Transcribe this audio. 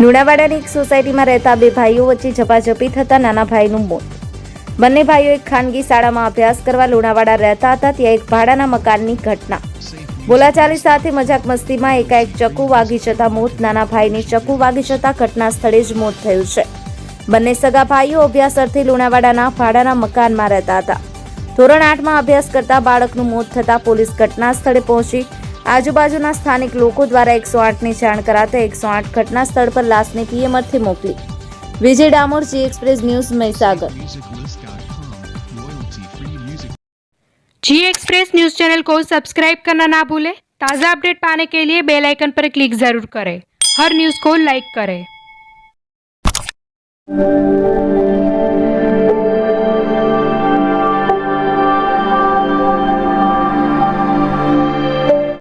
લુણાવાડાની એક સોસાયટીમાં રહેતા બે ભાઈઓ વચ્ચે ઝપાઝપી થતા નાના ભાઈનું મોત. બંને ભાઈઓ એક ખાનગી શાળામાં અભ્યાસ કરવા લુણાવાડા રહેતા હતા, ત્યાં એક ભાડાના મકાનની ઘટના. બોલાચાલી સાથે મજાક મસ્તીમાં એકાએક ચકુ વાગી જતા મોત, નાના ભાઈને ચકુ વાગી જતા ઘટના સ્થળે જ મોત થયું છે. બંને સગા ભાઈઓ અભ્યાસ અર્થે લુણાવાડાના ભાડાના મકાનમાં રહેતા હતા. ધોરણ આઠમાં અભ્યાસ કરતા બાળકનું મોત થતાં પોલીસ ઘટના સ્થળે પહોંચી આજુબાજુના સ્થાનિક લોકો દ્વારા એકસો આઠની જાણ કરાતા એકસો આઠ ઘટના સ્થળ પર લાશને પીએમ અર્થે મોકલી Vijay Damor G express news Mahisagar musiclist.com royalty free music G express news channel को सब्सक्राइब करना ना भूलें ताज़ा अपडेट पाने के लिए बेल आइकन पर क्लिक जरूर करें हर न्यूज़ को लाइक करें